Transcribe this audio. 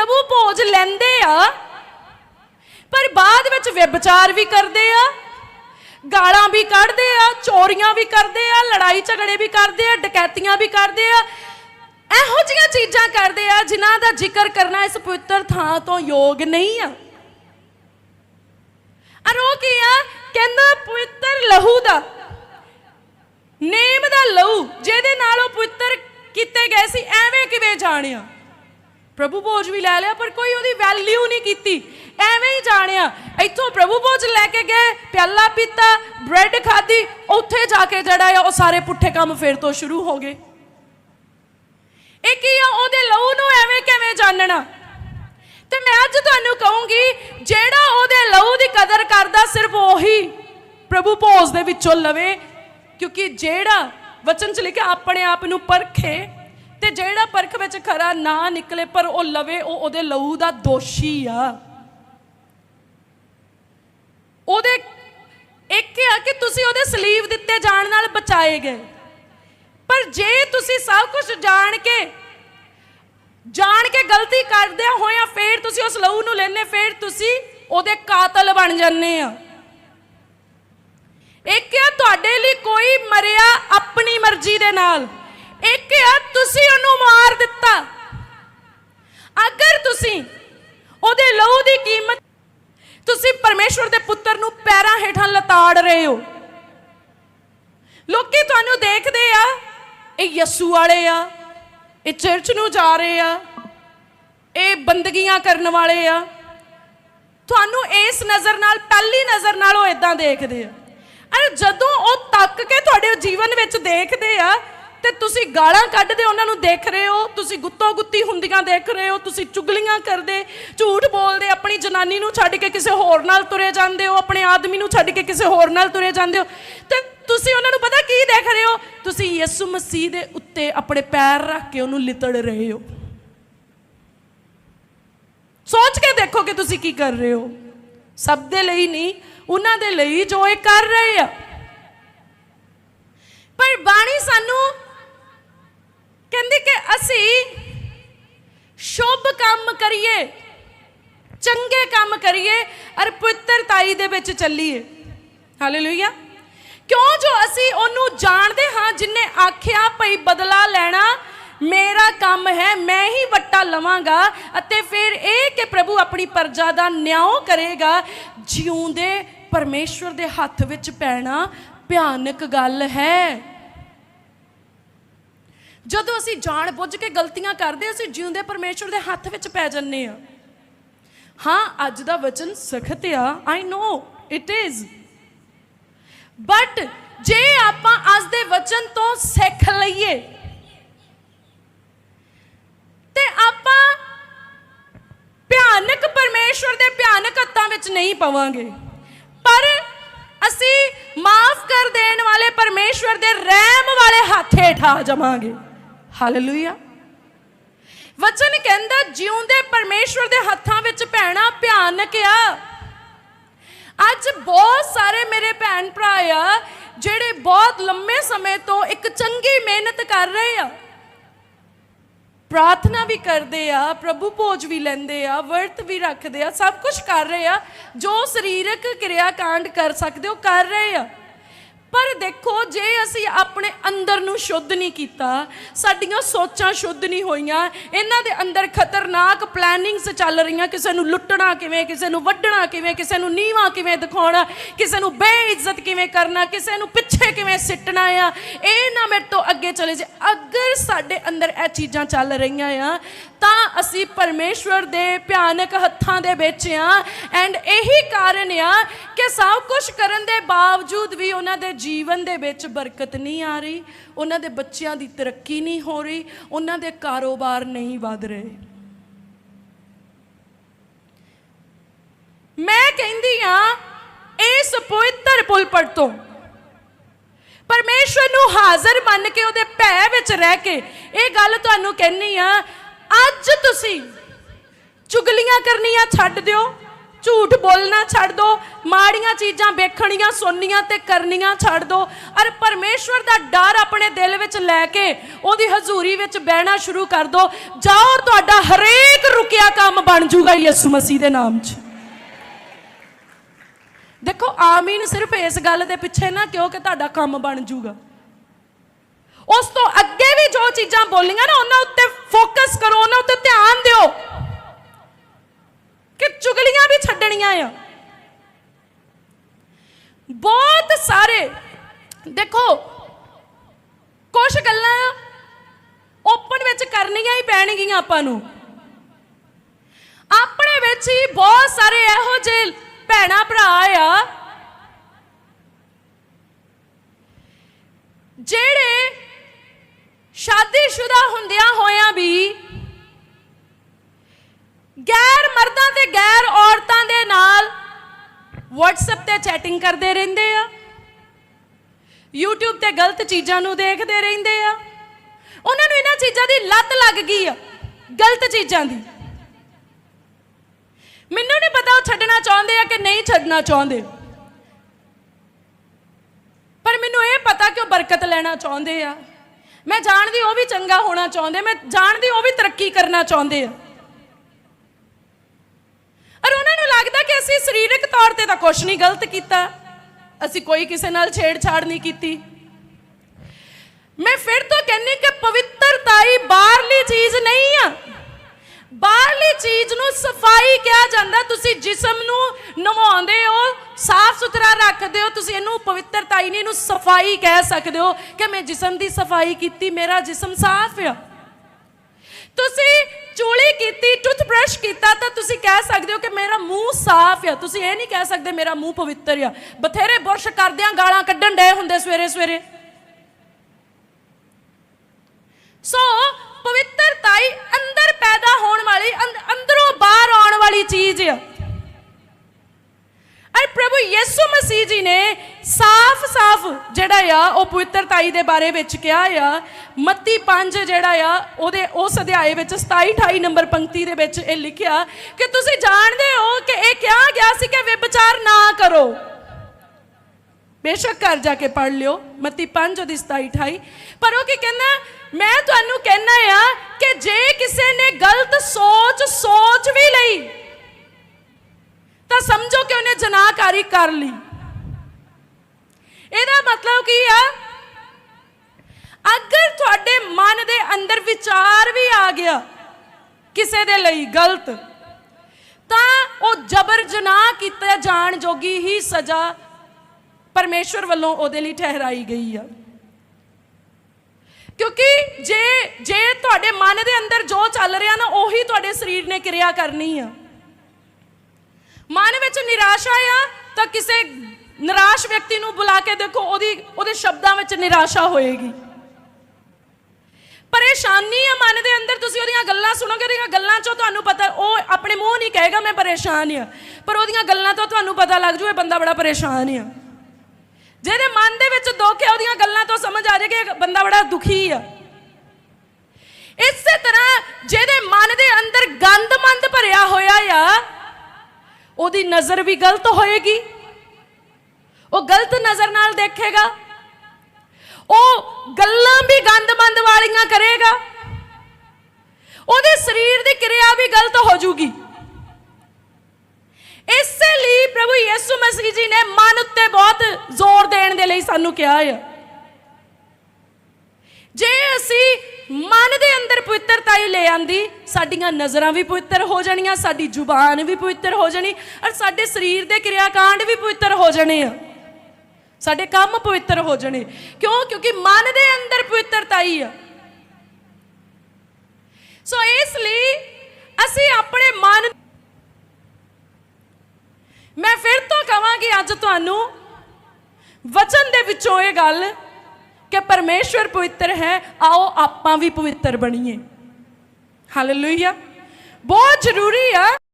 ਪ੍ਰਭੂ ਭੋਜ ਲੈਂਦੇ ਆ। ਪਰ ਬਾਅਦ ਵਿੱਚ ਵਿਭਚਾਰ ਵੀ ਕਰਦੇ ਆ, ਗਾਲਾਂ ਵੀ ਕੱਢਦੇ ਆ, ਚੋਰੀਆਂ ਵੀ ਕਰਦੇ ਆ, ਲੜਾਈ ਝਗੜੇ ਵੀ ਕਰਦੇ ਆ, ਡਕੈਤੀਆਂ ਵੀ ਕਰਦੇ ਆ। ਇਹੋ ਜਿਹੀਆਂ ਚੀਜ਼ਾਂ ਕਰਦੇ ਆ ਜਿਨ੍ਹਾਂ ਦਾ ਜ਼ਿਕਰ ਕਰਨਾ ਇਸ ਪਵਿੱਤਰ ਥਾਂ ਤੋਂ ਯੋਗ ਨਹੀਂ ਆ। ਅਰ ਉਹ ਕੀ ਆ? ਕਹਿੰਦਾ ਪਵਿੱਤਰ ਲਹੂ ਦਾ, ਨੇਮ ਦਾ ਲਹੂ, ਜਿਹਦੇ ਨਾਲ ਉਹ ਪਵਿੱਤਰ ਕੀਤੇ ਗਏ ਸੀ, ਐਵੇਂ ਕਿਵੇਂ ਜਾਣਿਆ? ਪ੍ਰਭੂ ਭੋਜ ਵੀ ਲੈ ਲਿਆ, ਪਰ ਕੋਈ ਉਹਦੀ ਵੈਲਿਊ ਨਹੀਂ ਕੀਤੀ। ਐਵੇਂ ਹੀ ਜਾਣਿਆ। ਇੱਥੋਂ ਪ੍ਰਭੂ ਭੋਜ ਲੈ ਕੇ ਗਏ, ਪਿਆਲਾ ਪੀਤਾ ਬ੍ਰੈਡ ਖਾਧੀ, ਉੱਥੇ ਜਾ ਕੇ ਜਿਹੜਾ ਆ, ਉਹ ਸਾਰੇ ਪੁੱਠੇ ਕੰਮ ਫੇਰ ਤੋਂ ਸ਼ੁਰੂ ਹੋ ਗਏ। ਇਹ ਕੀ ਆ? ਉਹਦੇ ਲਹੂ ਨੂੰ ਐਵੇਂ ਕਿਵੇਂ ਜਾਣਨਾ? ਤੇ ਮੈਂ ਅੱਜ ਤੁਹਾਨੂੰ ਕਹੂੰਗੀ, ਜਿਹੜਾ ਉਹਦੇ ਲਹੂ ਦੀ ਕਦਰ ਕਰਦਾ, ਸਿਰਫ ਉਹੀ ਪ੍ਰਭੂ ਭੋਜ ਦੇ ਵਿੱਚੋਂ ਲਵੇ, ਕਿਉਂਕਿ ਜਿਹੜਾ ਵਚਨ ਚ ਲਿਖਿਆ, ਆਪਣੇ ਆਪ ਨੂੰ ਪਰਖੇ ਤੇ ਜਿਹੜਾ ਪਰਖ ਵਿੱਚ ਖਰਾ ਨਾ ਨਿਕਲੇ, ਪਰ ਉਹ ਲਵੇ, ਉਹ ਉਹਦੇ ਲਹੂ ਦਾ ਦੋਸ਼ੀ ਆ। ਉਹਦੇ, ਇੱਕ ਆ ਕਿ ਤੁਸੀਂ ਉਹਦੇ ਸਲੀਵ ਦਿੱਤੇ ਜਾਣ ਨਾਲ ਬਚਾਏ ਗਏ। ਪਰ ਜੇ ਤੁਸੀਂ ਸਭ ਕੁਝ ਜਾਣ ਕੇ ਜਾਣ ਕੇ ਗਲਤੀ ਕਰਦੇ ਹੋਇਆ ਫੇਰ ਤੁਸੀਂ ਉਸ ਲਹੂ ਨੂੰ ਲੈਨੇ ਫੇਰ ਤੁਸੀਂ ਉਹਦੇ ਕਾਤਲ ਬਣ ਜਾਂਦੇ ਆ। ਇੱਕ ਆ, ਤੁਹਾਡੇ ਲਈ ਕੋਈ ਮਰਿਆ ਆਪਣੀ ਮਰਜ਼ੀ ਦੇ ਨਾਲ। ਇੱਕ ਆ, ਤੁਸੀਂ ਉਹਨੂੰ ਮਾਰ ਦਿੱਤਾ। ਅਗਰ ਤੁਸੀਂ ਉਹਦੇ ਲਹੂ ਦੀ ਕੀਮਤ, ਤੁਸੀਂ ਪਰਮੇਸ਼ਵਰ ਦੇ ਪੁੱਤਰ ਨੂੰ ਪੈਰਾਂ ਹੇਠਾਂ ਲਤਾੜ ਰਹੇ ਹੋ। ਲੋਕੀ ਤੁਹਾਨੂੰ ਦੇਖਦੇ ਆ, ਇਹ ਯਸੂ ਵਾਲੇ ਆ, ਇਹ ਚਰਚ ਨੂੰ ਜਾ ਰਹੇ ਆ, ਇਹ ਬੰਦਗੀਆਂ ਕਰਨ ਵਾਲੇ ਆ। ਤੁਹਾਨੂੰ ਇਸ ਨਜ਼ਰ ਨਾਲ, ਪਹਿਲੀ ਨਜ਼ਰ ਨਾਲ ਉਹ ਇਦਾਂ ਦੇਖਦੇ ਆ। ਅਰੇ ਜਦੋਂ ਉਹ ਤੱਕ ਕੇ ਤੁਹਾਡੇ ਜੀਵਨ ਵਿੱਚ ਦੇਖਦੇ ਆ ਤੇ ਤੁਸੀਂ ਗਾਲਾਂ ਕੱਢਦੇ ਉਹਨਾਂ ਨੂੰ ਦੇਖ ਰਹੇ ਹੋ, ਤੁਸੀਂ ਗੁੱਤੋ ਗੁੱਤੀ ਹੁੰਦੀਆਂ ਦੇਖ ਰਹੇ ਹੋ, ਤੁਸੀਂ ਚੁਗਲੀਆਂ ਕਰਦੇ, ਝੂਠ ਬੋਲਦੇ, ਆਪਣੀ ਜਨਾਨੀ ਨੂੰ ਛੱਡ ਕੇ ਕਿਸੇ ਹੋਰ ਨਾਲ ਤੁਰੇ ਜਾਂਦੇ ਹੋ, ਆਪਣੇ ਆਦਮੀ ਨੂੰ ਛੱਡ ਕੇ ਕਿਸੇ ਹੋਰ ਨਾਲ ਤੁਰੇ ਜਾਂਦੇ ਹੋ। ਤੇ ਤੁਸੀਂ ਉਹਨਾਂ ਨੂੰ ਪਤਾ ਕੀ ਦੇਖ ਰਹੇ ਹੋ? ਤੁਸੀਂ ਯਿਸੂ ਮਸੀਹ ਦੇ ਉੱਤੇ ਆਪਣੇ ਪੈਰ ਰੱਖ ਕੇ ਉਹਨੂੰ ਲਿਤੜ ਰਹੇ ਹੋ। ਸੋਚ ਕੇ ਦੇਖੋ ਕਿ ਤੁਸੀਂ ਕੀ ਕਰ ਰਹੇ ਹੋ। ਸਭ ਦੇ ਲਈ ਨਹੀਂ, ਉਹਨਾਂ ਦੇ ਲਈ ਜੋ ਇਹ ਕਰ ਰਹੇ ਆ। ਪਰ ਬਾਣੀ ਸਾਨੂੰ ਅਸੀਂ ਸ਼ੁਭ ਕੰਮ ਕਰੀਏ, ਚੰਗੇ ਕੰਮ ਕਰੀਏ ਅਰ ਪਵਿੱਤਰਤਾਈ ਦੇ ਵਿੱਚ ਚੱਲੀਏ। ਹਾਲੇਲੂਇਆ ਕਿਉਂ ਜੋ ਅਸੀਂ ਉਹਨੂੰ ਜਾਣਦੇ ਹਾਂ, ਜਿਨੇ ਆਖਿਆ ਭਈ ਬਦਲਾ ਲੈਣਾ ਮੇਰਾ ਕੰਮ ਹੈ, ਮੈਂ ਹੀ ਵੱਟਾ ਲਵਾਂਗਾ ਅਤੇ ਫਿਰ ਇਹ ਕਿ ਪ੍ਰਭੂ ਆਪਣੀ ਪਰਜਾ ਦਾ ਨਿਆਂ ਕਰੇਗਾ, ਜਿਉਂਦੇ ਪਰਮੇਸ਼ਵਰ ਦੇ ਹੱਥ ਵਿੱਚ ਪੈਣਾ ਭਿਆਨਕ ਗੱਲ ਹੈ। ਜਦੋਂ ਅਸੀਂ ਜਾਣ ਬੁੱਝ ਕੇ ਗਲਤੀਆਂ ਕਰਦੇ ਅਸੀਂ ਜਿਉਂਦੇ ਪਰਮੇਸ਼ਵਰ ਦੇ ਹੱਥ ਵਿੱਚ ਪੈ ਜੰਨੇ ਆ ਹਾਂ, ਅੱਜ ਦਾ ਵਚਨ ਸਖਤ ਆ I know it is but ਜੇ ਆਪਾਂ ਅੱਜ ਦੇ ਵਚਨ ਤੋਂ ਸਿੱਖ ਲਈਏ, ਤੇ ਆਪਾਂ ਭਿਆਨਕ ਪਰਮੇਸ਼ਵਰ ਦੇ ਭਿਆਨਕ ਹੱਥਾਂ ਵਿੱਚ ਨਹੀਂ ਪਵਾਂਗੇ। ਪਰ ਅਸੀਂ ਮਾਫ ਕਰ ਦੇਣ ਵਾਲੇ ਪਰਮੇਸ਼ਵਰ ਦੇ ਰਹਿਮ ਵਾਲੇ ਹੱਥ ਹੇਠ ਆ ਜਾਵਾਂਗੇ। ਹਾਲੇਲੂਇਆ ਵਚਨ ਕਹਿੰਦਾ, ਜਿਉਂਦੇ ਪਰਮੇਸ਼ਵਰ ਦੇ ਹੱਥਾਂ ਵਿੱਚ ਪੈਣਾ ਭਿਆਨਕ ਆ। ਅੱਜ ਬਹੁਤ ਸਾਰੇ ਮੇਰੇ ਭੈਣ ਭਰਾ ਆ, ਜਿਹੜੇ ਬਹੁਤ ਲੰਮੇ ਸਮੇਂ ਤੋਂ ਇੱਕ ਚੰਗੀ ਮਿਹਨਤ ਕਰ ਰਹੇ ਆ। ਪ੍ਰਾਰਥਨਾ ਵੀ ਕਰਦੇ ਆ, ਪ੍ਰਭੂ ਭੋਜ ਵੀ ਲੈਂਦੇ ਆ, ਵਰਤ ਵੀ ਰੱਖਦੇ ਆ, ਸਭ ਕੁਝ ਕਰ ਰਹੇ ਆ, ਜੋ ਸਰੀਰਕ ਕਿਰਿਆ ਕਾਂਡ ਕਰ ਸਕਦੇ ਹੋ ਕਰ ਰਹੇ ਆ। ਦੇਖੋ, ਜੇ ਅਸੀਂ ਆਪਣੇ ਅੰਦਰ ਨੂੰ ਸ਼ੁੱਧ ਨਹੀਂ ਕੀਤਾ, ਸਾਡੀਆਂ ਸੋਚਾਂ ਸ਼ੁੱਧ ਨਹੀਂ ਹੋਈਆਂ, ਇਹਨਾਂ ਦੇ ਅੰਦਰ ਖਤਰਨਾਕ ਪਲੈਨਿੰਗਸ ਚੱਲ ਰਹੀਆਂ, ਕਿਸੇ ਨੂੰ ਲੁੱਟਣਾ ਕਿਵੇਂ, ਕਿਸੇ ਨੂੰ ਵੱਢਣਾ ਕਿਵੇਂ, ਕਿਸੇ ਨੂੰ ਨੀਵਾ ਕਿਵੇਂ ਦਿਖਾਉਣਾ, ਕਿਸੇ ਨੂੰ ਬੇਇੱਜ਼ਤ ਕਿਵੇਂ ਕਰਨਾ, ਕਿਸੇ ਨੂੰ ਪਿੱਛੇ ਕਿਵੇਂ ਸਿੱਟਣਾ ਆ, ਇਹ ਨਾ ਮੇਰੇ ਤੋਂ ਅੱਗੇ ਚਲੇ ਜੇ ਅਗਰ ਸਾਡੇ ਅੰਦਰ ਇਹ ਚੀਜ਼ਾਂ ਚੱਲ ਰਹੀਆਂ ਆ ਤਾਂ ਅਸੀਂ ਪਰਮੇਸ਼ਵਰ ਦੇ ਭਿਆਨਕ ਹੱਥਾਂ ਦੇ ਵਿੱਚ ਆ। ਐਂਡ ਇਹੀ ਕਾਰਨ ਆ ਕਿ ਸਭ ਕੁਝ ਕਰਨ ਦੇ ਬਾਵਜੂਦ ਵੀ ਉਹਨਾਂ ਦੇ ਜੀਵਨ ਦੇ ਵਿੱਚ ਬਰਕਤ ਨਹੀਂ ਆ ਰਹੀ, ਉਹਨਾਂ ਦੇ ਬੱਚਿਆਂ ਦੀ ਤਰੱਕੀ ਨਹੀਂ ਹੋ ਰਹੀ, ਉਹਨਾਂ ਦੇ ਕਾਰੋਬਾਰ ਨਹੀਂ ਵਧ ਰਹੇ। ਮੈਂ ਕਹਿੰਦੀ ਆ, ਇਸ ਪਵਿੱਤਰ ਪੁਲਪੜ ਤੋਂ ਪਰਮੇਸ਼ਵਰ ਨੂੰ ਹਾਜ਼ਰ ਮੰਨ ਕੇ ਉਹਦੇ ਭੈ ਵਿੱਚ ਰਹਿ ਕੇ ਇਹ ਗੱਲ ਤੁਹਾਨੂੰ ਕਹਿਣੀ ਆ ਅੱਜ ਤੁਸੀਂ ਚੁਗਲੀਆਂ ਕਰਨੀਆਂ ਛੱਡ ਦਿਓ, ਝੂਠ ਬੋਲਣਾ ਛੱਡ ਦਿਓ, ਮਾੜੀਆਂ ਚੀਜ਼ਾਂ ਵੇਖਣੀਆਂ, ਸੁਣਨੀਆਂ ਤੇ ਕਰਨੀਆਂ ਛੱਡ ਦਿਓ। ਅਰ ਪਰਮੇਸ਼ਵਰ ਦਾ ਡਰ ਆਪਣੇ ਦਿਲ ਵਿੱਚ ਲੈ ਕੇ ਉਹਦੀ ਹਜ਼ੂਰੀ ਵਿੱਚ ਬਹਿਣਾ ਸ਼ੁਰੂ ਕਰ ਦਿਓ। ਜਾਓ ਤੁਹਾਡਾ ਹਰੇਕ ਰੁਕਿਆ ਕੰਮ ਬਣ ਜਾਊਗਾ ਯਿਸੂ ਮਸੀਹ ਦੇ ਨਾਮ 'ਚ। ਦੇਖੋ, ਆਮੀਨ ਸਿਰਫ ਇਸ ਗੱਲ ਦੇ ਪਿੱਛੇ ਨਾ ਕਿਉਂਕਿ ਤੁਹਾਡਾ ਕੰਮ ਬਣ ਜਾਊਗਾ। ਉਸ ਤੋਂ ਅੱਗੇ ਵੀ ਜੋ ਚੀਜ਼ਾਂ ਬੋਲੀਆਂ ਨਾ, ਉਹਨਾਂ ਉੱਤੇ ਫੋਕਸ ਕਰੋ, ਉਹਨਾਂ ਉੱਤੇ ਧਿਆਨ ਦਿਓ ਕਿ ਚੁਗਲੀਆਂ ਵੀ ਛੱਡਣੀਆਂ ਆ। ਬਹੁਤ ਸਾਰੇ, ਦੇਖੋ ਕੁਝ ਗੱਲਾਂ ਓਪਨ ਵਿੱਚ ਕਰਨੀਆਂ ਹੀ ਪੈਣਗੀਆਂ ਆਪਾਂ ਨੂੰ। ਆਪਣੇ ਵਿੱਚ ਹੀ ਬਹੁਤ ਸਾਰੇ ਇਹੋ ਜਿਹੇ ਭੈਣਾ ਭਰਾ ਆ, ਜਿਹੜੇ ਸ਼ਾਦੀशुदा ਹੁੰਦਿਆਂ ਹੋਇਆਂ ਵੀ ਗੈਰ ਮਰਦਾਂ ਤੇ ਗੈਰ ਔਰਤਾਂ ਦੇ ਨਾਲ WhatsApp ਤੇ ਚੈਟਿੰਗ ਕਰਦੇ ਰਹਿੰਦੇ ਆ। YouTube ਤੇ ਗਲਤ ਚੀਜ਼ਾਂ ਨੂੰ ਦੇਖਦੇ ਰਹਿੰਦੇ ਆ। ਉਹਨਾਂ ਨੂੰ ਇਹਨਾਂ ਚੀਜ਼ਾਂ ਦੀ ਲੱਤ ਲੱਗ ਗਈ ਆ, ਗਲਤ ਚੀਜ਼ਾਂ ਦੀ। ਮੈਨੂੰ ਨਹੀਂ ਪਤਾ ਉਹ ਛੱਡਣਾ ਚਾਹੁੰਦੇ ਆ ਕਿ ਨਹੀਂ ਛੱਡਣਾ ਚਾਹੁੰਦੇ। ਪਰ ਮੈਨੂੰ ਇਹ ਪਤਾ ਕਿ ਉਹ ਬਰਕਤ ਲੈਣਾ ਚਾਹੁੰਦੇ ਆ। ਮੈਂ ਜਾਣਦੀ ਉਹ ਵੀ ਚੰਗਾ ਹੋਣਾ ਚਾਹੁੰਦੇ, ਮੈਂ ਜਾਣਦੀ ਉਹ ਵੀ ਤਰੱਕੀ ਕਰਨਾ ਚਾਹੁੰਦੇ ਆ। ਔਰ ਉਹਨਾਂ ਨੂੰ ਲੱਗਦਾ ਕਿ ਅਸੀਂ ਸਰੀਰਕ ਤੌਰ ਤੇ ਤਾਂ ਕੁਝ ਨਹੀਂ ਗਲਤ ਕੀਤਾ। ਅਸੀਂ ਕੋਈ ਕਿਸੇ ਨਾਲ ਛੇੜਛਾੜ ਨਹੀਂ ਕੀਤੀ। ਮੈਂ ਫਿਰ ਤੋਂ ਕਹਿੰਨੀ ਕਿ ਪਵਿੱਤਰਤਾਈ ਬਾਹਰਲੀ ਚੀਜ਼ ਨਹੀਂ ਆ। ਬਾਹਰਲੀ ਚੀਜ਼ ਨੂੰ ਸਫ਼ਾਈ ਕਿਹਾ ਜਾਂਦਾ। ਤੁਸੀਂ ਜਿਸਮ ਨੂੰ ਨਵਾਉਂਦੇ ਹੋ ਸਾਫ਼ ਸੁਥਰਾ ਰੱਖਦੇ ਹੋ ਤੁਸੀਂ ਇਹਨੂੰ ਪਵਿੱਤਰਤਾ ਹੀ ਨਹੀਂ ਇਹਨੂੰ ਸਫ਼ਾਈ ਕਹਿ ਸਕਦੇ ਹੋ ਕਿ ਮੈਂ ਜਿਸਮ ਦੀ ਸਫ਼ਾਈ ਕੀਤੀ, ਮੇਰਾ ਜਿਸਮ ਸਾਫ਼ ਆ। ਤੁਸੀਂ ਚੂਲੀ ਕੀਤੀ, ਟੁੱਥਬ੍ਰਸ਼ ਕੀਤਾ ਤਾਂ ਤੁਸੀਂ ਕਹਿ ਸਕਦੇ ਹੋ ਕਿ ਮੇਰਾ ਮੂੰਹ ਸਾਫ਼ ਆ। ਤੁਸੀਂ ਇਹ ਨਹੀਂ ਕਹਿ ਸਕਦੇ ਮੇਰਾ ਮੂੰਹ ਪਵਿੱਤਰ ਆ। ਬਥੇਰੇ ਬੁਰਸ਼ ਕਰਦਿਆਂ ਗਾਲਾਂ ਕੱਢਣ ਡਏ ਹੁੰਦੇ ਸਵੇਰੇ ਸਵੇਰੇ। ਸੋ ਪਵਿੱਤਰਤਾ ਹੀ ਅੰਦਰ ਪੈਦਾ ਹੋਣ ਵਾਲੀ ਅੰਦਰੋਂ ਬਾਹਰ ਆਉਣ ਵਾਲੀ ਚੀਜ਼ ਆ। ਅਰ ਪ੍ਰਭੂ ਯਿਸੂ ਮਸੀਹ ਜੀ ਨੇ ਸਾਫ਼-ਸਾਫ਼ ਜਿਹੜਾ ਆ, ਉਹ ਪਵਿੱਤਰਤਾਈ ਦੇ ਬਾਰੇ ਵਿੱਚ ਕਿਹਾ ਆ, ਮੱਤੀ 5 ਜਿਹੜਾ ਆ, ਉਹਦੇ ਉਸ ਅਧਿਆਏ ਵਿੱਚ 27 28 ਨੰਬਰ ਪੰਕਤੀ ਦੇ ਵਿੱਚ ਇਹ ਲਿਖਿਆ ਕਿ ਤੁਸੀਂ ਜਾਣਦੇ ਹੋ ਕਿ ਇਹ ਕਿਹਾ ਗਿਆ ਸੀ ਕਿ ਵਿਭਚਾਰ ਨਾ ਕਰੋ। ਬੇਸ਼ੱਕ ਘਰ ਜਾ ਕੇ ਪੜ ਲਿਓ, ਮੱਤੀ 5 ਉਹਦੀ 27 28 ਪਰ ਉਹ ਕੀ ਕਹਿੰਦਾ, ਮੈਂ ਤੁਹਾਨੂੰ ਕਹਿਣਾ ਆ ਕਿ ਜੇ ਕਿਸੇ ਨੇ ਗਲਤ ਸੋਚ ਸੋਚ ਵੀ ਲਈ ਤਾਂ ਸਮਝੋ ਕਿ ਉਹਨੇ ਜਨਾਹਕਾਰੀ ਕਰ ਲਈ। ਇਹਦਾ ਮਤਲਬ ਕੀ ਆ? ਅਗਰ ਤੁਹਾਡੇ ਮਨ ਦੇ ਅੰਦਰ ਵਿਚਾਰ ਵੀ ਆ ਗਿਆ ਕਿਸੇ ਦੇ ਲਈ ਗਲਤ, ਤਾਂ ਉਹ ਜਬਰ ਜਨਾਹ ਕੀਤਾ ਜਾਣ ਜੋਗੀ ਹੀ ਸਜ਼ਾ ਪਰਮੇਸ਼ਵਰ ਵੱਲੋਂ ਉਹਦੇ ਲਈ ਠਹਿਰਾਈ ਗਈ ਆ। ਕਿਉਂਕਿ ਜੇ ਜੇ ਤੁਹਾਡੇ ਮਨ ਦੇ ਅੰਦਰ ਜੋ ਚੱਲ ਰਿਹਾ ਨਾ, ਉਹੀ ਤੁਹਾਡੇ ਸਰੀਰ ਨੇ ਕਿਰਿਆ ਕਰਨੀ ਆ। ਮਨ ਨਿਰਾਸ਼ਾ ਆ, ਤਾਂ ਕਿਸੇ ਨਿਰਾਸ਼ ਵਿਅਕਤੀ ਨੂੰ ਬੁਲਾ ਕੇ ਦੇਖੋ, ਉਹਦੀ, ਉਹਦੇ ਸ਼ਬਦਾਂ ਵਿੱਚ ਨਿਰਾਸ਼ਾ ਹੋਏਗੀ। ਪਰੇਸ਼ਾਨੀ ਆ ਮਨ ਦੇ ਅੰਦਰ, ਤੁਸੀਂ ਉਹਦੀਆਂ ਗੱਲਾਂ ਸੁਣੋਗੇ, ਉਹਦੀਆਂ ਗੱਲਾਂ ਚੋਂ ਤੁਹਾਨੂੰ ਪਤਾ, ਉਹ ਆਪਣੇ ਮੂੰਹ ਨਹੀਂ ਕਹੇਗਾ, ਮੈਂ ਪਰੇਸ਼ਾਨ ਆ। ਪਰ ਉਹਦੀਆਂ ਗੱਲਾਂ ਤੋਂ ਤੁਹਾਨੂੰ ਪਤਾ ਲੱਗ ਜੂ, ਇਹ ਬੰਦਾ ਬੜਾ ਪਰੇਸ਼ਾਨ ਆ। ਜਿਹਦੇ ਮਨ ਦੇ ਵਿੱਚ ਦੁੱਖ ਹੈ ਉਹਦੀਆਂ ਗੱਲਾਂ ਤੋਂ ਸਮਝ ਆ ਜਾਏਗਾ ਕਿ ਬੰਦਾ ਬੜਾ ਦੁਖੀ ਆ। ਇਸੇ ਤਰ੍ਹਾਂ ਜਿਹਦੇ ਮਨ ਦੇ ਅੰਦਰ ਗੰਦ ਮੰਦ ਭਰਿਆ ਹੋਇਆ ਆ ਉਹਦੀ ਨਜ਼ਰ ਵੀ ਗਲਤ ਹੋਏਗੀ। ਉਹ ਗਲਤ ਨਜ਼ਰ ਨਾਲ ਦੇਖੇਗਾ। ਉਹ ਗੱਲਾਂ ਵੀ ਗੰਦਮੰਦ ਵਾਲੀਆਂ ਕਰੇਗਾ। ਉਹਦੇ ਸਰੀਰ ਦੀ ਕਿਰਿਆ ਵੀ ਗਲਤ ਹੋ ਜੂਗੀ। ਇਸੇ ਲਈ ਪ੍ਰਭੂ ਯਿਸੂ ਮਸੀਹ ਜੀ ਨੇ ਮਨ ਉੱਤੇ ਬਹੁਤ ਜ਼ੋਰ ਦੇਣ ਦੇ ਲਈ ਸਾਨੂੰ ਕਿਹਾ ਹੈ। ਜੇ ਅਸੀਂ ਮਨ ਦੇ ਅੰਦਰ ਪਵਿੱਤਰਤਾ ਹੀ ਲੈ ਆਂਦੀ, ਸਾਡੀਆਂ ਨਜ਼ਰਾਂ ਵੀ ਪਵਿੱਤਰ ਹੋ ਜਾਣੀਆਂ, ਸਾਡੀ ਜ਼ੁਬਾਨ ਵੀ ਪਵਿੱਤਰ ਹੋ ਜਾਣੀ, ਔਰ ਸਾਡੇ ਸਰੀਰ ਦੇ ਕਿਰਿਆਕਾਂਡ ਵੀ ਪਵਿੱਤਰ ਹੋ ਜਾਣੇ ਆ। ਸਾਡੇ ਕੰਮ ਪਵਿੱਤਰ ਹੋ ਜਾਣੇ। ਕਿਉਂ? ਕਿਉਂਕਿ ਮਨ ਦੇ ਅੰਦਰ ਪਵਿੱਤਰਤਾ ਹੀ ਆ। ਸੋ ਇਸ ਲਈ ਅਸੀਂ ਆਪਣੇ ਮਨ ਮੈਂ ਫਿਰ ਤੋਂ ਕਹਾਂਗੀ ਅੱਜ ਤੁਹਾਨੂੰ, ਵਚਨ ਦੇ ਵਿੱਚੋਂ ਇਹ ਗੱਲ ਕਿ ਪਰਮੇਸ਼ਵਰ ਪਵਿੱਤਰ ਹੈ ਆਓ ਆਪਾਂ ਵੀ ਪਵਿੱਤਰ ਬਣੀਏ। ਹਾਲੇਲੂਇਆ ਬਹੁਤ ਜ਼ਰੂਰੀ ਆ